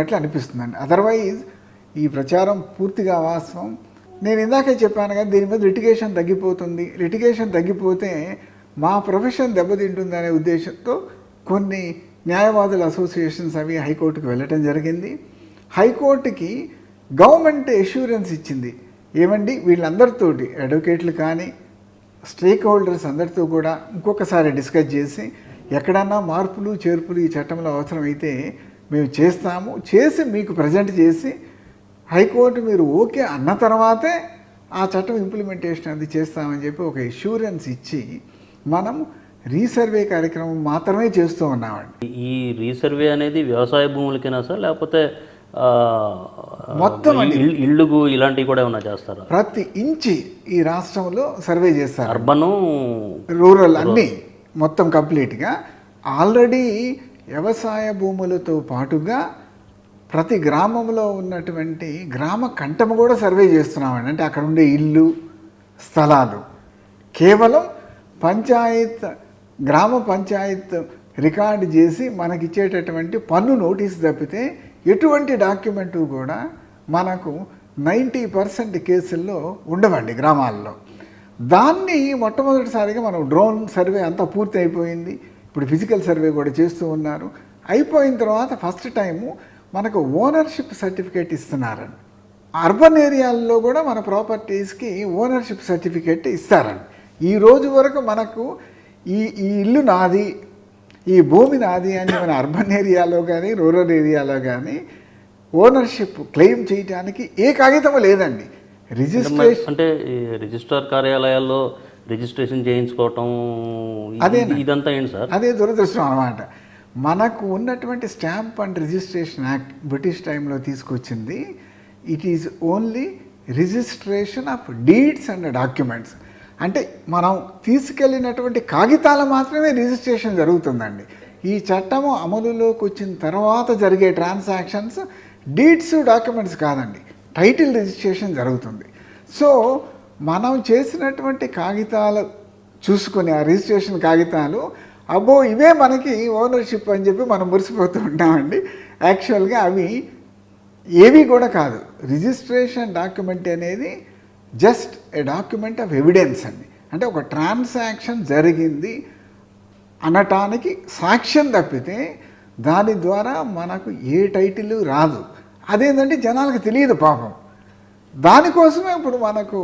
అట్లా అనిపిస్తుందండి. అదర్వైజ్ ఈ ప్రచారం పూర్తిగా వాస్తవం నేను ఇందాకే చెప్పాను కానీ దీని మీద లిటిగేషన్ తగ్గిపోతుంది. లిటిగేషన్ తగ్గిపోతే మా ప్రొఫెషన్ దెబ్బతింటుందనే ఉద్దేశంతో కొన్ని న్యాయవాదుల అసోసియేషన్స్ అవి హైకోర్టుకు వెళ్ళటం జరిగింది. హైకోర్టుకి గవర్నమెంట్ ఎష్యూరెన్స్ ఇచ్చింది. ఏమండి? వీళ్ళందరితోటి అడ్వకేట్లు కానీ స్టేక్ హోల్డర్స్ అందరితో కూడా ఇంకొకసారి డిస్కస్ చేసి ఎక్కడన్నా మార్పులు చేర్పులు ఈ చట్టంలో అవసరమైతే మేము చేస్తాము చేసి మీకు ప్రజెంట్ చేసి హైకోర్టు మీరు ఓకే అన్న తర్వాతే ఆ చట్టం ఇంప్లిమెంటేషన్ అది చేస్తామని చెప్పి ఒక ఇష్యూరెన్స్ ఇచ్చి మనం రీసర్వే కార్యక్రమం మాత్రమే చేస్తూ ఉన్నామండి. ఈ రీసర్వే అనేది వ్యవసాయ భూములకేనా సార్ లేకపోతే మొత్తం ఇళ్ళుకు ఇలాంటివి కూడా ఏమైనా చేస్తారా? ప్రతి ఇంచి ఈ రాష్ట్రంలో సర్వే చేస్తారు. Urban rural. అన్నీ మొత్తం కంప్లీట్గా ఆల్రెడీ వ్యవసాయ భూములతో పాటుగా ప్రతి గ్రామంలో ఉన్నటువంటి గ్రామ కంటము కూడా సర్వే చేస్తున్నామండి. అంటే అక్కడ ఉండే ఇల్లు స్థలాలు. కేవలం పంచాయత్ గ్రామ పంచాయత్ రికార్డు చేసి మనకిచ్చేటటువంటి పన్ను నోటీస్ తప్పితే ఎటువంటి డాక్యుమెంటు కూడా మనకు నైంటీ పర్సెంట్ కేసుల్లో ఉండవండి గ్రామాల్లో. దాన్ని మొట్టమొదటిసారిగా మనం డ్రోన్ సర్వే అంతా పూర్తి అయిపోయింది ఇప్పుడు ఫిజికల్ సర్వే కూడా చేస్తూ ఉన్నారు. అయిపోయిన తర్వాత ఫస్ట్ టైము మనకు ఓనర్షిప్ సర్టిఫికేట్ ఇస్తున్నారండి. అర్బన్ ఏరియాల్లో కూడా మన ప్రాపర్టీస్కి ఓనర్షిప్ సర్టిఫికేట్ ఇస్తారండి. ఈ రోజు వరకు మనకు ఈ ఈ ఇల్లు నాది ఈ భూమి నాది అని మన అర్బన్ ఏరియాలో కానీ రూరల్ ఏరియాలో కానీ ఓనర్షిప్ క్లెయిమ్ చేయడానికి ఏ కాగితం లేదండి. రిజిస్ట్రేషన్ అంటే ఈ రిజిస్ట్రార్ కార్యాలయాల్లో రిజిస్ట్రేషన్ చేయించుకోవటం అదేనా? ఇదంతా ఏంటి సార్? అదే దురదృష్టం అనమాట మనకు ఉన్నటువంటి stamp and registration act British టైంలో తీసుకొచ్చింది. It is only registration of deeds and documents అంటే మనం తీసుకెళ్ళినటువంటి కాగితాలు మాత్రమే రిజిస్ట్రేషన్ జరుగుతుందండి. ఈ చట్టము అమలులోకి వచ్చిన తర్వాత జరిగే ట్రాన్సాక్షన్స్ డీడ్స్ డాక్యుమెంట్స్ కాదండి. టైటిల్ రిజిస్ట్రేషన్ జరుగుతుంది. సో మనం చేసినటువంటి కాగితాలు చూసుకొని ఆ రిజిస్ట్రేషన్ కాగితాలు అబ్బో ఇవే మనకి ఓనర్షిప్ అని చెప్పి మనం మురిసిపోతూ ఉంటామండి. యాక్చువల్గా అవి ఏవి కూడా కాదు. రిజిస్ట్రేషన్ డాక్యుమెంట్ అనేది just a document of evidence అండి. అంటే ఒక ట్రాన్సాక్షన్ జరిగింది అనటానికి సాక్ష్యం తప్పితే దాని ద్వారా మనకు ఏ టైటిల్ రాదు. అదేంటంటే జనాలకు తెలియదు పాపం. దానికోసమే ఇప్పుడు మనకు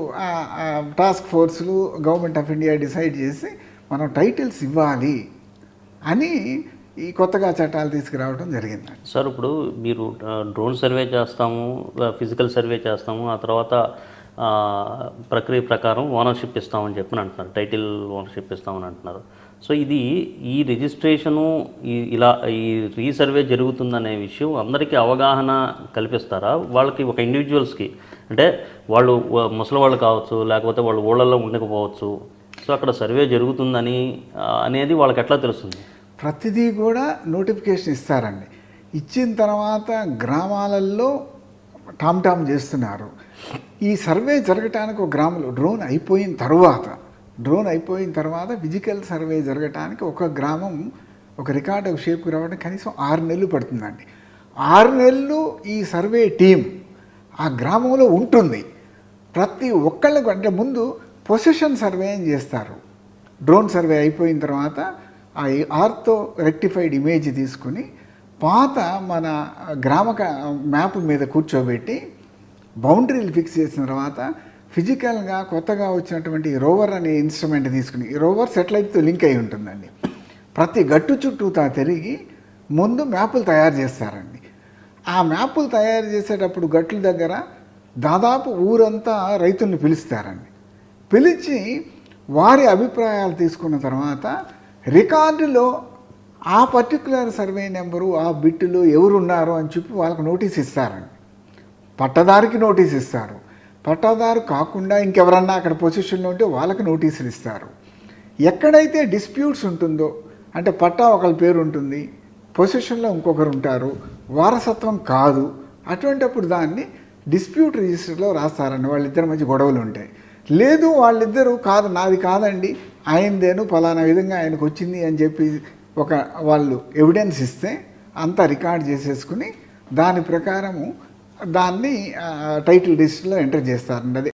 టాస్క్ ఫోర్సులు గవర్నమెంట్ ఆఫ్ ఇండియా డిసైడ్ చేసి మనం టైటిల్స్ ఇవ్వాలి అని ఈ కొత్తగా చట్టాలు తీసుకురావడం జరిగింది సార్ ఇప్పుడు మీరు డ్రోన్ సర్వే చేస్తాము ఫిజికల్ సర్వే చేస్తాము ఆ తర్వాత ప్రక్రియ ప్రకారం ఓనర్షిప్ ఇస్తామని చెప్పి అంటున్నారు టైటిల్ ఓనర్షిప్ ఇస్తామని అంటున్నారు. సో ఇది ఈ రిజిస్ట్రేషను ఈ ఇలా ఈ రీసర్వే జరుగుతుందనే విషయం అందరికీ అవగాహన కల్పిస్తారా? వాళ్ళకి ఒక ఇండివిజువల్స్కి అంటే వాళ్ళు ముసలివాళ్ళు ముసలి వాళ్ళు కావచ్చు లేకపోతే వాళ్ళు ఊళ్ళల్లో ఉండకపోవచ్చు. సో అక్కడ సర్వే జరుగుతుందని అనేది వాళ్ళకి ఎట్లా తెలుస్తుంది? ప్రతిదీ కూడా నోటిఫికేషన్ ఇస్తారండి. ఇచ్చిన తర్వాత గ్రామాలలో టామ్ టామ్ చేస్తున్నారు. ఈ సర్వే జరగటానికి ఒక గ్రామంలో డ్రోన్ అయిపోయిన తర్వాత డ్రోన్ అయిపోయిన తర్వాత ఫిజికల్ సర్వే జరగటానికి ఒక గ్రామం ఒక రికార్డ్ షేప్కి రావడానికి కనీసం ఆరు నెలలు పడుతుందండి. ఆరు నెలలు ఈ సర్వే టీం ఆ గ్రామంలో ఉంటుంది. ప్రతి ఒక్కళ్ళకు అంటే ముందు పొసిషన్ సర్వే అని చేస్తారు. డ్రోన్ సర్వే అయిపోయిన తర్వాత ఆ ఆర్తో రెక్టిఫైడ్ ఇమేజ్ తీసుకుని పాత మన గ్రామ మ్యాప్ మీద కూర్చోబెట్టి బౌండరీలు ఫిక్స్ చేసిన తర్వాత ఫిజికల్గా కొత్తగా వచ్చినటువంటి రోవర్ అనే ఇన్స్ట్రుమెంట్ తీసుకుని ఈ రోవర్ సెటిలైట్తో లింక్ అయి ఉంటుందండి. ప్రతి గట్టు చుట్టూతా తిరిగి ముందు మ్యాపులు తయారు చేస్తారండి. ఆ మ్యాపులు తయారు చేసేటప్పుడు గట్ల దగ్గర దాదాపు ఊరంతా రైతుల్ని పిలుస్తారండి. పిలిచి వారి అభిప్రాయాలు తీసుకున్న తర్వాత రికార్డులో ఆ పర్టికులర్ సర్వే నెంబరు ఆ బిట్టులో ఎవరు ఉన్నారు అని చెప్పి వాళ్ళకి నోటీస్ ఇస్తారండి. పట్టదారికి నోటీస్ ఇస్తారు. పట్టాదారు కాకుండా ఇంకెవరన్నా అక్కడ పొజిషన్లో ఉంటే వాళ్ళకి నోటీసులు ఇస్తారు. ఎక్కడైతే డిస్ప్యూట్స్ ఉంటుందో అంటే పట్టా ఒకరి పేరు ఉంటుంది పొజిషన్లో ఇంకొకరు ఉంటారు వారసత్వం కాదు. అటువంటప్పుడు దాన్ని డిస్ప్యూట్ రిజిస్టర్లో రాస్తారండి వాళ్ళిద్దరి మధ్య గొడవలు ఉంటాయి. లేదు వాళ్ళిద్దరూ కాదు నాది కాదండి ఆయనదేను ఫలానా విధంగా ఆయనకు వచ్చింది అని చెప్పి ఒక వాళ్ళు ఎవిడెన్స్ ఇస్తే అంతా రికార్డ్ చేసేసుకుని దాని ప్రకారము దాన్ని టైటిల్ లిస్ట్లో ఎంటర్ చేస్తారండి. అది